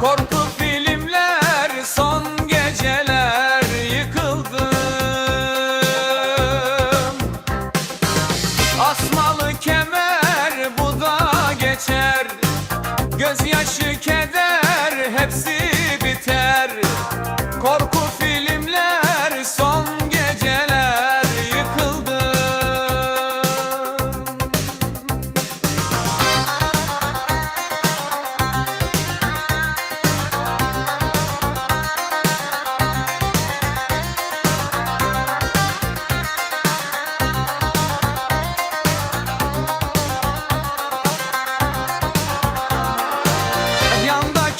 Korku filmler son geceler yıkıldım Asmalı kemer bu da geçer. Gözyaşı keder hepsi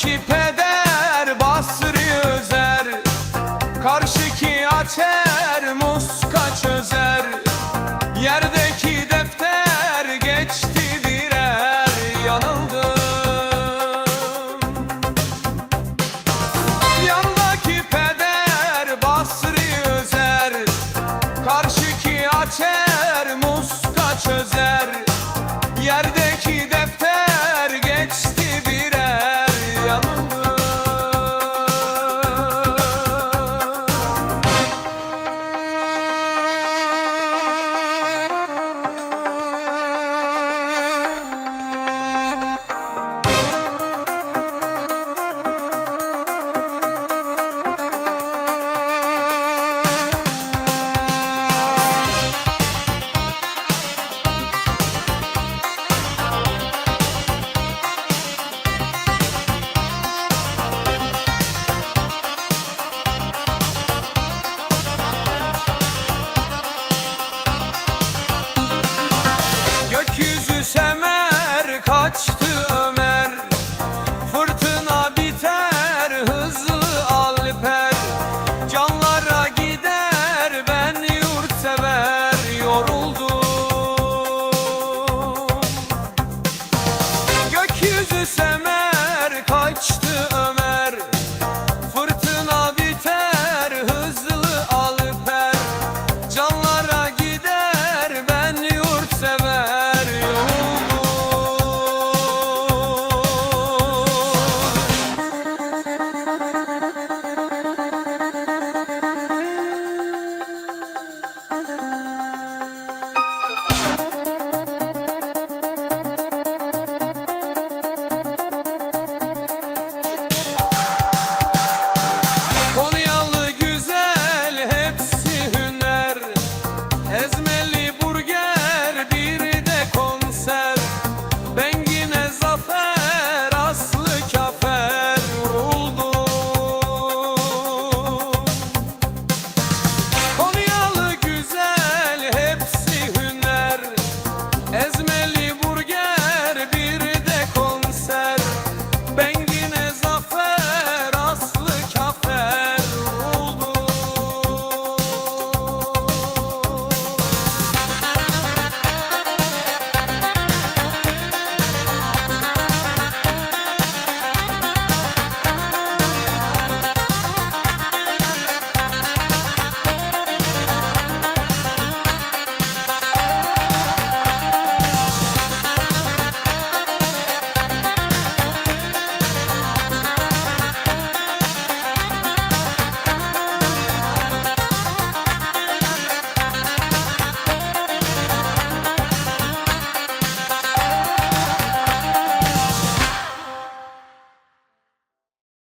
Archipelago. kaçtı.